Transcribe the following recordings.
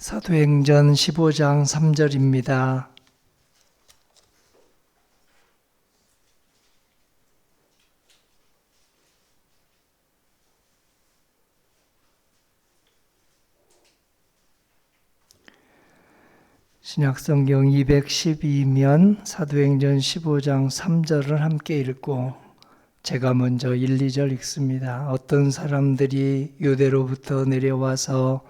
사도행전 15장 3절입니다. 신약성경 212면 사도행전 15장 3절을 함께 읽고 제가 먼저 1, 2절 읽습니다. 어떤 사람들이 유대로부터 내려와서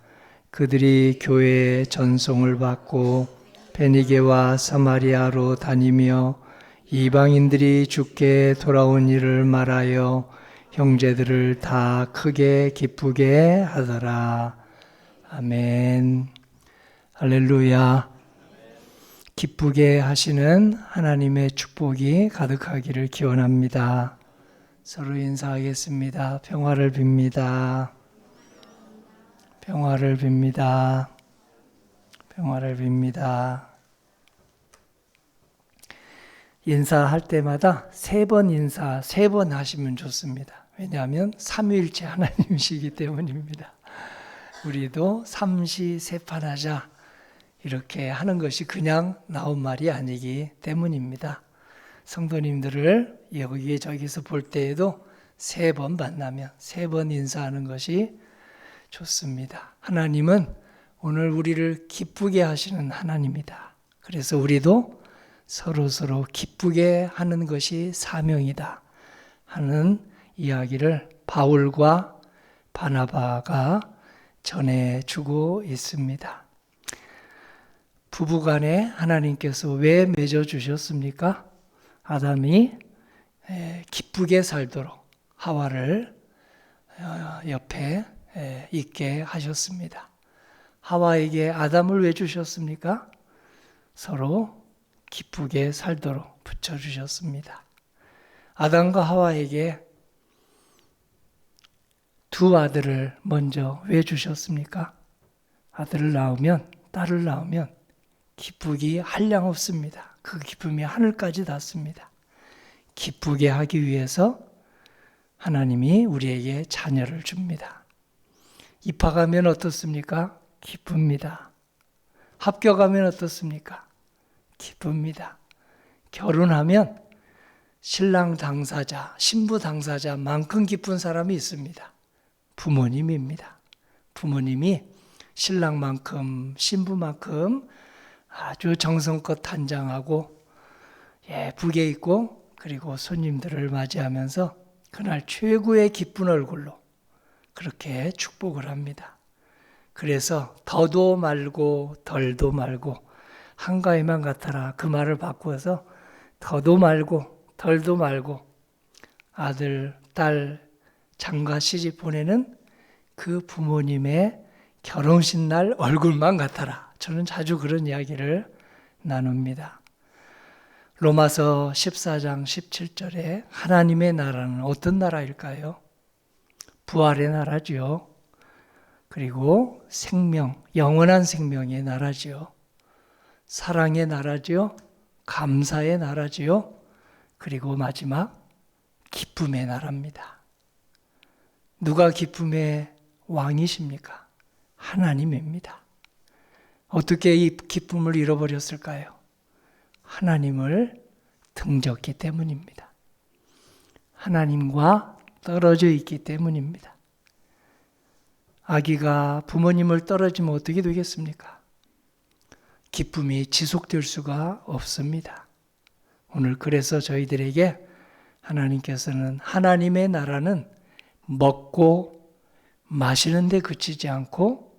그들이 교회의 전송을 받고 베니게와 사마리아로 다니며 이방인들이 죽게 돌아온 일을 말하여 형제들을 다 크게 기쁘게 하더라. 아멘. 할렐루야. 기쁘게 하시는 하나님의 축복이 가득하기를 기원합니다. 서로 인사하겠습니다. 평화를 빕니다. 평화를 빕니다. 평화를 빕니다. 인사할 때마다 세 번 인사, 세 번 하시면 좋습니다. 왜냐하면 삼위일체 하나님이시기 때문입니다. 우리도 삼시 세판하자 이렇게 하는 것이 그냥 나온 말이 아니기 때문입니다. 성도님들을 여기 저기서 볼 때에도 세 번 만나면 세 번 인사하는 것이 좋습니다. 하나님은 오늘 우리를 기쁘게 하시는 하나님이다. 그래서 우리도 서로 서로 기쁘게 하는 것이 사명이다. 하는 이야기를 바울과 바나바가 전해주고 있습니다. 부부간에 하나님께서 왜 맺어 주셨습니까? 아담이 기쁘게 살도록 하와를 어, 옆에 있게 하셨습니다. 하와에게 아담을 왜 주셨습니까? 서로 기쁘게 살도록 붙여주셨습니다. 아담과 하와에게 두 아들을 먼저 왜 주셨습니까? 아들을 낳으면, 딸을 낳으면 기쁘기 한량 없습니다. 그 기쁨이 하늘까지 닿습니다. 기쁘게 하기 위해서 하나님이 우리에게 자녀를 줍니다. 입학하면 어떻습니까? 기쁩니다. 합격하면 어떻습니까? 기쁩니다. 결혼하면 신랑 당사자, 신부 당사자만큼 기쁜 사람이 있습니다. 부모님입니다. 부모님이 신랑만큼, 신부만큼 아주 정성껏 단장하고 예쁘게 입고 그리고 손님들을 맞이하면서 그날 최고의 기쁜 얼굴로 그렇게 축복을 합니다. 그래서 더도 말고 덜도 말고 한가위만 같아라 그 말을 바꾸어서 더도 말고 덜도 말고 아들, 딸, 장가 시집 보내는 그 부모님의 결혼식 날 얼굴만 같아라. 저는 자주 그런 이야기를 나눕니다. 로마서 14장 17절에 하나님의 나라는 어떤 나라일까요? 부활의 나라지요. 그리고 생명, 영원한 생명의 나라지요. 사랑의 나라지요. 감사의 나라지요. 그리고 마지막 기쁨의 나라입니다. 누가 기쁨의 왕이십니까? 하나님입니다. 어떻게 이 기쁨을 잃어버렸을까요? 하나님을 등졌기 때문입니다. 하나님과 떨어져 있기 때문입니다. 아기가 부모님을 떨어지면 어떻게 되겠습니까? 기쁨이 지속될 수가 없습니다. 오늘 그래서 저희들에게 하나님께서는 하나님의 나라는 먹고 마시는 데 그치지 않고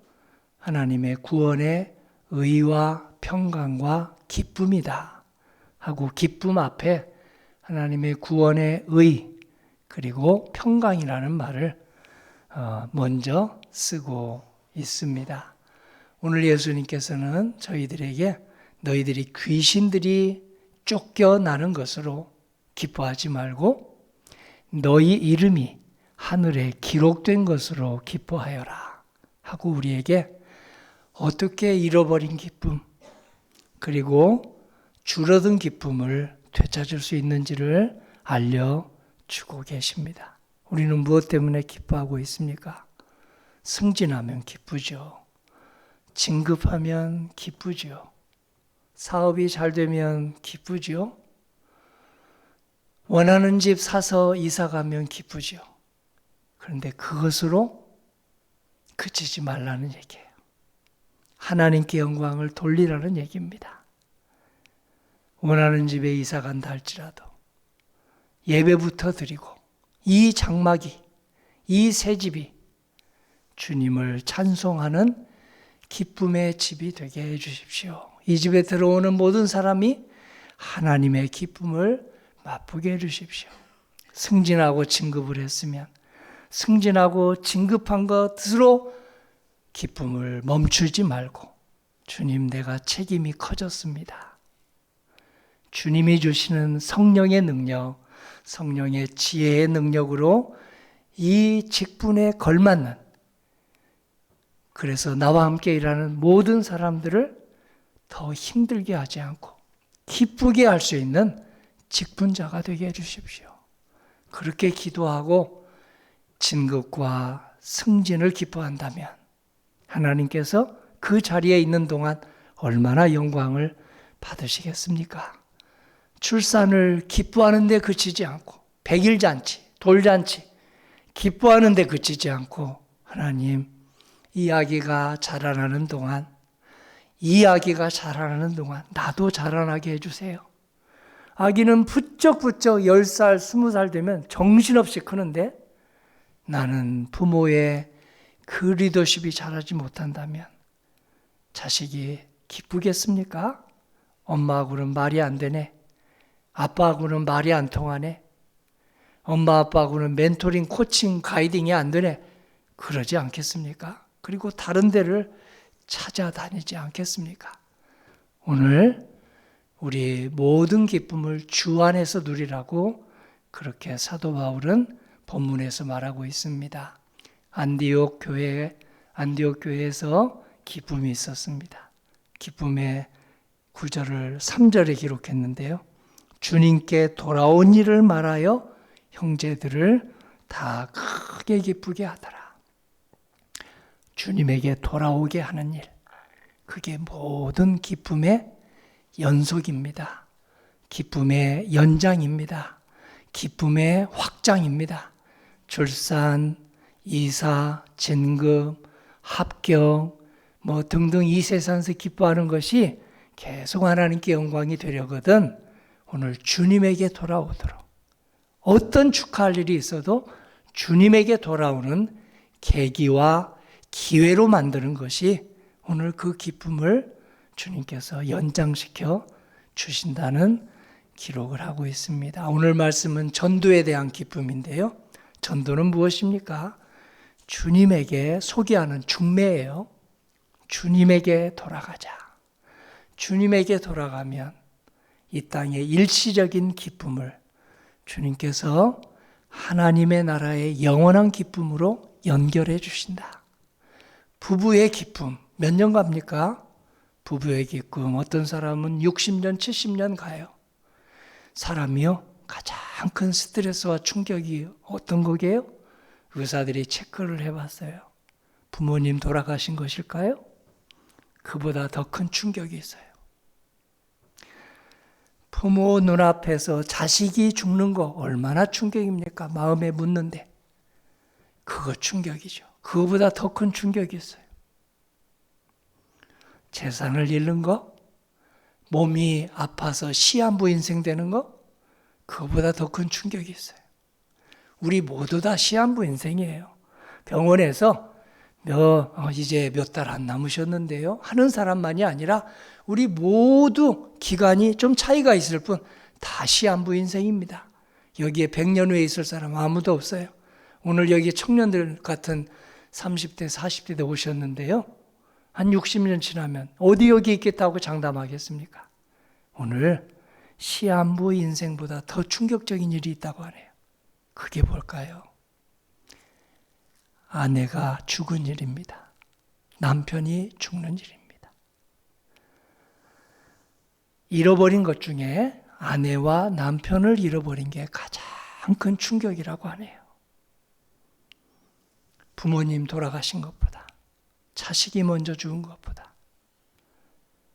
하나님의 구원의 의와 평강과 기쁨이다. 하고 기쁨 앞에 하나님의 구원의 의 그리고 평강이라는 말을 어, 먼저 쓰고 있습니다. 오늘 예수님께서는 저희들에게 너희들이 귀신들이 쫓겨나는 것으로 기뻐하지 말고 너희 이름이 하늘에 기록된 것으로 기뻐하여라 하고 우리에게 어떻게 잃어버린 기쁨 그리고 줄어든 기쁨을 되찾을 수 있는지를 알려 주고 계십니다. 우리는 무엇 때문에 기뻐하고 있습니까? 승진하면 기쁘죠. 진급하면 기쁘죠. 사업이 잘 되면 기쁘죠. 원하는 집 사서 이사 가면 기쁘죠. 그런데 그것으로 그치지 말라는 얘기예요. 하나님께 영광을 돌리라는 얘기입니다. 원하는 집에 이사 간다 할지라도 예배부터 드리고 이 장막이 이 새 집이 주님을 찬송하는 기쁨의 집이 되게 해 주십시오. 이 집에 들어오는 모든 사람이 하나님의 기쁨을 맛보게 해 주십시오. 승진하고 진급을 했으면 승진하고 진급한 것으로 기쁨을 멈추지 말고 주님 내가 책임이 커졌습니다. 주님이 주시는 성령의 능력, 성령의 지혜의 능력으로 이 직분에 걸맞는 그래서 나와 함께 일하는 모든 사람들을 더 힘들게 하지 않고 기쁘게 할 수 있는 직분자가 되게 해주십시오. 그렇게 기도하고 진급과 승진을 기뻐한다면 하나님께서 그 자리에 있는 동안 얼마나 영광을 받으시겠습니까? 출산을 기뻐하는 데 그치지 않고 백일 잔치, 돌잔치 기뻐하는 데 그치지 않고 하나님 이 아기가 자라나는 동안 이 아기가 자라나는 동안 나도 자라나게 해 주세요. 아기는 부쩍부쩍 10살, 20살 되면 정신없이 크는데 나는 부모의 그 리더십이 잘하지 못한다면 자식이 기쁘겠습니까? 엄마 하고는 말이 안 되네. 아빠하고는 말이 안 통하네. 엄마 아빠하고는 멘토링, 코칭, 가이딩이 안 되네. 그러지 않겠습니까? 그리고 다른 데를 찾아다니지 않겠습니까? 오늘 우리 모든 기쁨을 주 안에서 누리라고 그렇게 사도 바울은 본문에서 말하고 있습니다. 안디옥 교회 안디옥 교회에서 기쁨이 있었습니다. 기쁨의 구절을 3절에 기록했는데요. 주님께 돌아온 일을 말하여 형제들을 다 크게 기쁘게 하더라. 주님에게 돌아오게 하는 일. 그게 모든 기쁨의 연속입니다. 기쁨의 연장입니다. 기쁨의 확장입니다. 출산, 이사, 진급, 합격, 뭐 등등 이 세상에서 기뻐하는 것이 계속 하나님께 영광이 되려거든 오늘 주님에게 돌아오도록 어떤 축하할 일이 있어도 주님에게 돌아오는 계기와 기회로 만드는 것이 오늘 그 기쁨을 주님께서 연장시켜 주신다는 기록을 하고 있습니다. 오늘 말씀은 전도에 대한 기쁨인데요. 전도는 무엇입니까? 주님에게 소개하는 중매예요. 주님에게 돌아가자. 주님에게 돌아가면 이 땅의 일시적인 기쁨을 주님께서 하나님의 나라의 영원한 기쁨으로 연결해 주신다. 부부의 기쁨 몇 년 갑니까? 부부의 기쁨 어떤 사람은 60년, 70년 가요. 사람이요 가장 큰 스트레스와 충격이 어떤 거게요? 의사들이 체크를 해봤어요. 부모님 돌아가신 것일까요? 그보다 더 큰 충격이 있어요. 부모 눈앞에서 자식이 죽는 거 얼마나 충격입니까? 마음에 묻는데. 그거 충격이죠. 그거보다 더 큰 충격이 있어요. 재산을 잃는 거, 몸이 아파서 시한부 인생 되는 거, 그거보다 더 큰 충격이 있어요. 우리 모두 다 시한부 인생이에요. 병원에서 몇, 어, 이제 몇 달 안 남으셨는데요. 하는 사람만이 아니라 우리 모두 기간이 좀 차이가 있을 뿐 다 시한부 인생입니다. 여기에 100년 후에 있을 사람 아무도 없어요. 오늘 여기 청년들 같은 30대, 40대 때 오셨는데요. 한 60년 지나면 어디 여기 있겠다고 장담하겠습니까? 오늘 시한부 인생보다 더 충격적인 일이 있다고 하네요. 그게 뭘까요? 아내가 죽은 일입니다. 남편이 죽는 일입니다. 잃어버린 것 중에 아내와 남편을 잃어버린 게 가장 큰 충격이라고 하네요. 부모님 돌아가신 것보다, 자식이 먼저 죽은 것보다,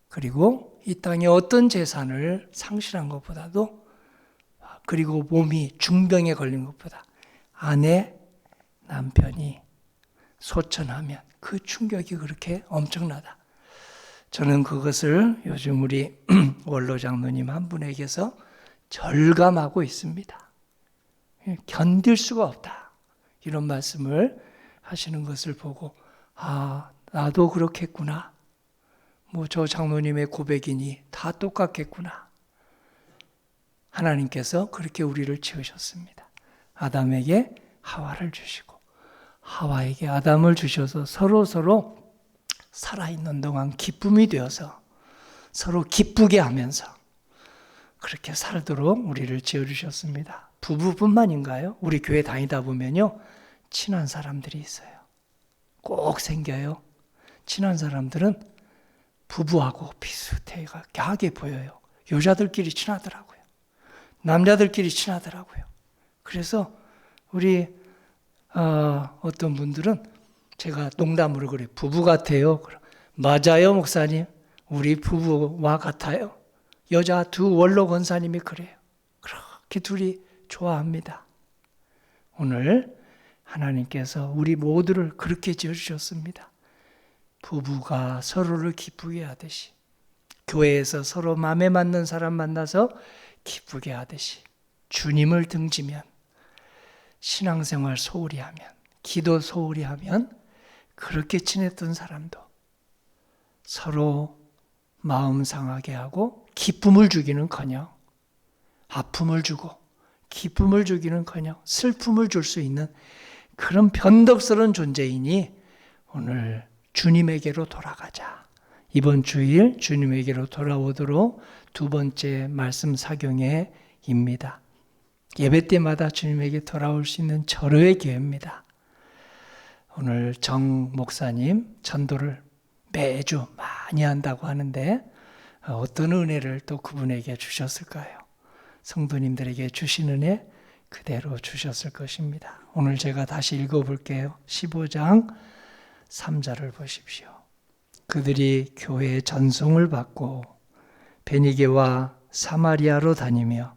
그리고 이 땅에 어떤 재산을 상실한 것보다도, 그리고 몸이 중병에 걸린 것보다, 아내, 남편이 소천하면 그 충격이 그렇게 엄청나다. 저는 그것을 요즘 우리 원로 장로님 한 분에게서 절감하고 있습니다. 견딜 수가 없다. 이런 말씀을 하시는 것을 보고, 아, 나도 그렇겠구나. 뭐 저 장로님의 고백이니 다 똑같겠구나. 하나님께서 그렇게 우리를 지으셨습니다. 아담에게 하와를 주시고, 하와에게 아담을 주셔서 서로 서로 살아있는 동안 기쁨이 되어서 서로 기쁘게 하면서 그렇게 살도록 우리를 지어주셨습니다. 부부뿐만인가요? 우리 교회 다니다 보면요. 친한 사람들이 있어요. 꼭 생겨요. 친한 사람들은 부부하고 비슷하게 보여요. 여자들끼리 친하더라고요. 남자들끼리 친하더라고요. 그래서 우리 어, 어떤 분들은 제가 농담으로 그래 부부 같아요. 맞아요, 목사님. 우리 부부와 같아요. 여자 두 원로 권사님이 그래요. 그렇게 둘이 좋아합니다. 오늘 하나님께서 우리 모두를 그렇게 지어주셨습니다. 부부가 서로를 기쁘게 하듯이, 교회에서 서로 마음에 맞는 사람 만나서 기쁘게 하듯이, 주님을 등지면, 신앙생활 소홀히 하면, 기도 소홀히 하면, 그렇게 지냈던 사람도 서로 마음 상하게 하고 기쁨을 주기는 커녕 아픔을 주고 기쁨을 주기는 커녕 슬픔을 줄 수 있는 그런 변덕스러운 존재이니 오늘 주님에게로 돌아가자. 이번 주일 주님에게로 돌아오도록 두 번째 말씀 사경회입니다. 예배 때마다 주님에게 돌아올 수 있는 절호의 기회입니다. 오늘 정 목사님 전도를 매주 많이 한다고 하는데 어떤 은혜를 또 그분에게 주셨을까요? 성도님들에게 주신 은혜 그대로 주셨을 것입니다. 오늘 제가 다시 읽어볼게요. 15장 3절을 보십시오. 그들이 교회의 전송을 받고 베니게와 사마리아로 다니며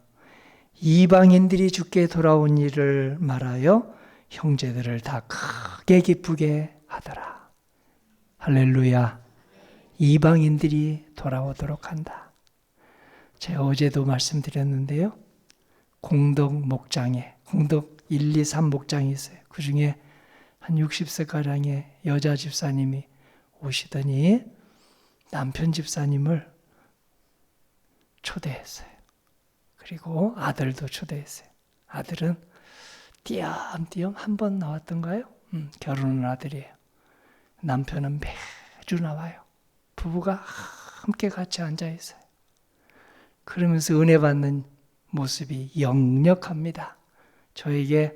이방인들이 죽게 돌아온 일을 말하여 형제들을 다 크게 기쁘게 하더라. 할렐루야. 이방인들이 돌아오도록 한다. 제가 어제도 말씀드렸는데요. 공덕 목장에, 공덕 1, 2, 3 목장이 있어요. 그 중에 한 60세가량의 여자 집사님이 오시더니 남편 집사님을 초대했어요. 그리고 아들도 초대했어요. 아들은 띄엄띄엄 한 번 나왔던가요? 음, 결혼한 아들이에요. 남편은 매주 나와요. 부부가 함께 같이 앉아 있어요. 그러면서 은혜 받는 모습이 역력합니다. 저에게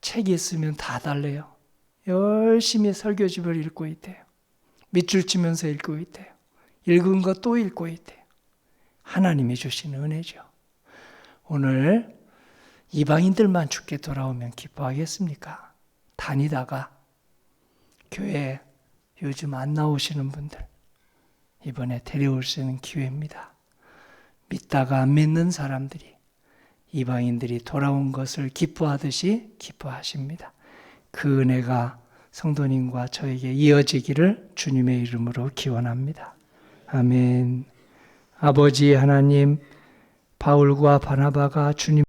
책이 있으면 다 달래요. 열심히 설교집을 읽고 있대요. 밑줄 치면서 읽고 있대요. 읽은 거 또 읽고 있대요. 하나님이 주신 은혜죠. 오늘 이방인들만 죽게 돌아오면 기뻐하겠습니까? 다니다가 교회 요즘 안 나오시는 분들 이번에 데려올 수 있는 기회입니다. 믿다가 안 믿는 사람들이 이방인들이 돌아온 것을 기뻐하듯이 기뻐하십니다. 그 은혜가 성도님과 저에게 이어지기를 주님의 이름으로 기원합니다. 아멘. 아버지 하나님, 바울과 바나바가 주님